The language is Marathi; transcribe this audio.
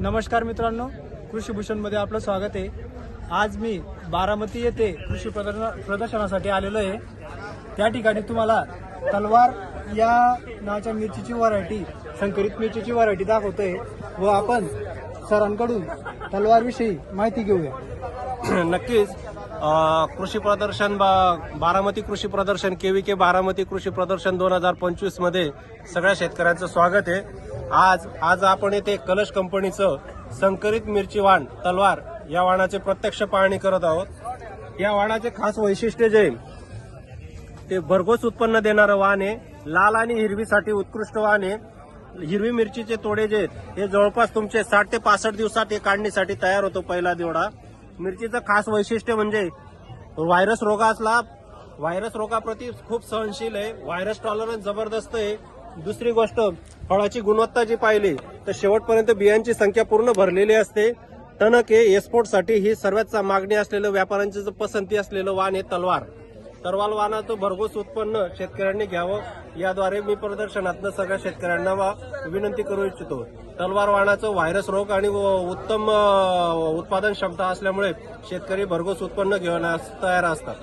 नमस्कार मित्रांनो कृषी भूषणमध्ये आपलं स्वागत आहे. आज मी बारामती येथे कृषी प्रदर्शन प्रदर्शनासाठी आलेलो आहे. त्या ठिकाणी तुम्हाला तलवार या नावाच्या मिरचीची व्हरायटी संकरित मिरचीची व्हरायटी दाखवतोय व आपण सरांकडून तलवारविषयी माहिती घेऊया. नक्कीच. कृषी प्रदर्शन बा- बारामती कृषी प्रदर्शन केव्हीके बारामती कृषी प्रदर्शन दोन हजार पंचवीसमध्ये सगळ्या शेतकऱ्यांचं स्वागत आहे. आज आज आपण येथे कलश कंपनीचं संकरित मिरची वाण तलवार या वाणाचे प्रत्यक्ष पाहणी करत आहोत. या वाणाचे खास वैशिष्ट्य जे ते भरघोस उत्पन्न देणारं वाण आहे लाल आणि हिरवीसाठी उत्कृष्ट वाण आहे. हिरवी मिरचीचे तोडे जे हे जवळपास तुमचे साठ ते पासष्ट दिवसात हे काढणीसाठी तयार होतो पहिला दिवडा. मिरचीचं खास वैशिष्ट्य म्हणजे व्हायरस रोग असला व्हायरस रोगाप्रती खूप सहनशील आहे व्हायरस टॉलरन्स जबरदस्त आहे. दुसरी गोष्ट फळाची गुणवत्ता जी पाहिली तर शेवटपर्यंत बियांची संख्या पूर्ण भरलेली असते. टणक हे एक्सपोर्टसाठी ही सर्वात मागणी असलेलं व्यापाऱ्यांची पसंती असलेलं वाण हे तलवार. तरवाल वाहनाचं भरघोस उत्पन्न शेतकऱ्यांनी घ्यावं. याद्वारे मी प्रदर्शनातनं सगळ्या शेतकऱ्यांना वा- विनंती करू इच्छितो. तलवार वाहनाचं व्हायरस रोग आणि व- उत्तम उत्पादन क्षमता असल्यामुळे शेतकरी भरघोस उत्पन्न घेण्यास तयार असतात.